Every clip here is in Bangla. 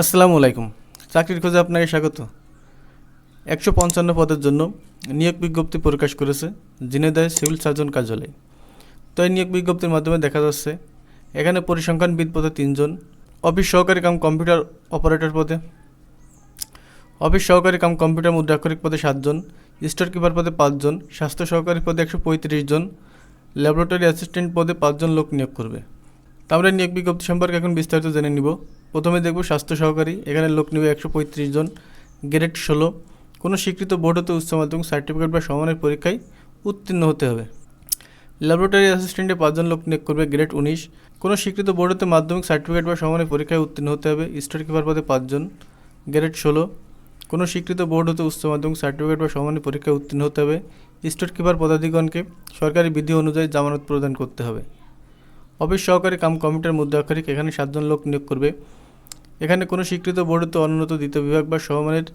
আসসালামু আলাইকুম। চাকরির খোঁজে আপনাকে স্বাগত। একশো পঞ্চান্ন পদের জন্য নিয়োগ বিজ্ঞপ্তি প্রকাশ করেছে জিনেদায় সিভিল সার্জন কার্যালয়। তো এই নিয়োগ বিজ্ঞপ্তির মাধ্যমে দেখা যাচ্ছে, এখানে পরিসংখ্যানবিদ পদে তিনজন, অফিস সহকারী কাম কম্পিউটার অপারেটর পদে, অফিস সহকারী কাম কম্পিউটার মুদ্রাক্ষরিক পদে সাতজন, স্টোর কিপার পদে পাঁচজন, স্বাস্থ্য সহকারী পদে একশো পঁয়ত্রিশ জন ল্যাবরেটরি অ্যাসিস্ট্যান্ট পদে পাঁচজন লোক নিয়োগ করবে। তো আমরা নিয়োগ বিজ্ঞপ্তি সম্পর্কে এখন বিস্তারিত জেনে নিব। প্রথমে দেখব স্বাস্থ্য সহকারী। এখানে লোক নেবে একশো পঁয়ত্রিশ জন। গ্রেড ষোলো। কোনো স্বীকৃত বোর্ড হতে উচ্চ মাধ্যমিক সার্টিফিকেট বা সমানের পরীক্ষায় উত্তীর্ণ হতে হবে। ল্যাবরেটরি অ্যাসিস্ট্যান্টে পাঁচজন লোক নিয়োগ করবে গ্রেড উনিশ। কোনো স্বীকৃত বোর্ড হতে মাধ্যমিক সার্টিফিকেট বা সমানের পরীক্ষায় উত্তীর্ণ হতে হবে। স্টোর কিপার পদে পাঁচজন। গ্রেড ষোলো। কোনো স্বীকৃত বোর্ড হতে উচ্চ মাধ্যমিক সার্টিফিকেট বা সমানের পরীক্ষায় উত্তীর্ণ হতে হবে। স্টোর কিপার পদাধিগণকে সরকারি বিধি অনুযায়ী জামানত প্রদান করতে হবে। অফিস সহকারী কাম কমিটির মধ্যে আক্ষরিক এখানে সাতজন লোক নিয়োগ করবে। এখানে কোনো স্বীকৃত বোর্ডতে অনুন্নত দ্বিতীয় বিভাগ বা সমমানের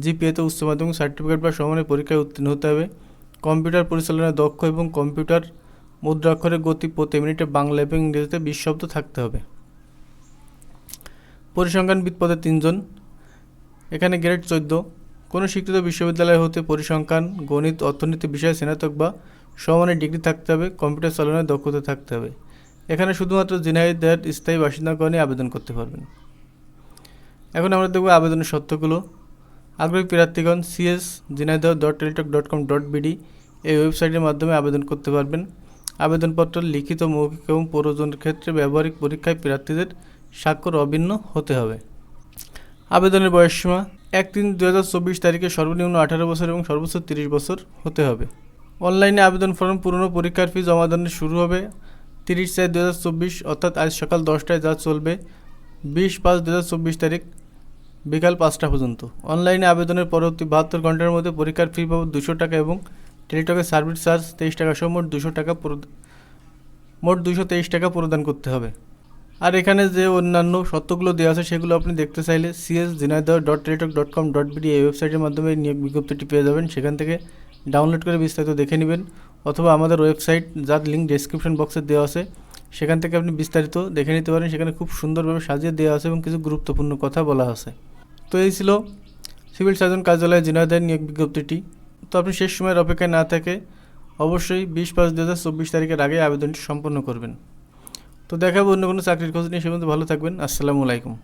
জিপিএতে উচ্চ মাধ্যমিক সার্টিফিকেট বা সমানের পরীক্ষায় উত্তীর্ণ হতে হবে। কম্পিউটার পরিচালনায় দক্ষ এবং কম্পিউটার মুদ্রাক্ষরের গতি প্রতি মিনিটে বাংলা এবং ইংরেজিতে বিশ শব্দ থাকতে হবে। পরিসংখ্যানবিদ পদে তিনজন। এখানে গ্রেড চোদ্দ। কোনো স্বীকৃত বিশ্ববিদ্যালয় হতে পরিসংখ্যান, গণিত, অর্থনীতি, বিষয়ে, স্নাতক বা সমানের ডিগ্রি থাকতে হবে। কম্পিউটার চালনায় দক্ষতা থাকতে হবে। এখানে শুধুমাত্র জিনাইদার স্থায়ী বাসিন্দাগণই আবেদন করতে পারবেন। এখন আমরা দেখব আবেদনের শর্তগুলো আগ্রহী প্রার্থীগণ CS Jhenaidah dot Teletalk dot com dot BD এই ওয়েবসাইটের মাধ্যমে আবেদন করতে পারবেন। আবেদনপত্র লিখিত, মৌখিক এবং প্রয়োজনের ক্ষেত্রে ব্যবহারিক পরীক্ষায় প্রার্থীদের স্বাক্ষর অভিন্ন হতে হবে। আবেদনের বয়সসীমা এক তিন দু হাজার চব্বিশ তারিখে সর্বনিম্ন আঠারো বছর এবং সর্বোচ্চ তিরিশ বছর হতে হবে। অনলাইনে আবেদন ফর্ম পুরনো পরীক্ষার ফি জমা দানের শুরু হবে তিরিশ চার দু হাজার চব্বিশ, অর্থাৎ আজ সকাল দশটায় যা চলবে বিশ পাঁচ দু হাজার চব্বিশ তারিখ বিকাল পাঁচটা পর্যন্ত। অনলাইনে আবেদনের পরবর্তী বাহাত্তর ঘণ্টার মধ্যে পরীক্ষার ফি বাবদ দুশো টাকা এবং টেলিটকের সার্ভিস চার্জ তেইশ টাকা সহ মোট দুশো টাকা মোট দুশো তেইশ টাকা প্রদান করতে হবে। আর এখানে যে অন্যান্য সত্যগুলো দেওয়া আছে সেগুলো আপনি দেখতে চাইলে CS Jhenaidah dot Teletalk dot com dot BD এই ওয়েবসাইটের মাধ্যমে বিজ্ঞপ্তিটি পেয়ে যাবেন। সেখান থেকে ডাউনলোড করে বিস্তারিত দেখে নেবেন। অথবা আমাদের ওয়েবসাইট, যার লিঙ্ক ডেসক্রিপশন বক্সে দেওয়া আছে সেখান থেকে আপনি বিস্তারিত দেখে নিতে পারেন। সেখানে খুব সুন্দরভাবে সাজিয়ে দেওয়া আছে এবং কিছু গুরুত্বপূর্ণ কথা বলা আছে। তো এই ছিল সিভিল সার্জন কার্যালয়ে জিনাদের নিয়োগ বিজ্ঞপ্তিটি। তো আপনি শেষ সময়ের অপেক্ষায় না থাকে অবশ্যই বিশ পাঁচ দু হাজার চব্বিশ তারিখের আগে আবেদনটি সম্পন্ন করবেন। তো দেখাবো অন্য কোনো চাকরির খোঁজ নিয়ে। সে মধ্যে ভালো থাকবেন। আসসালামু আলাইকুম।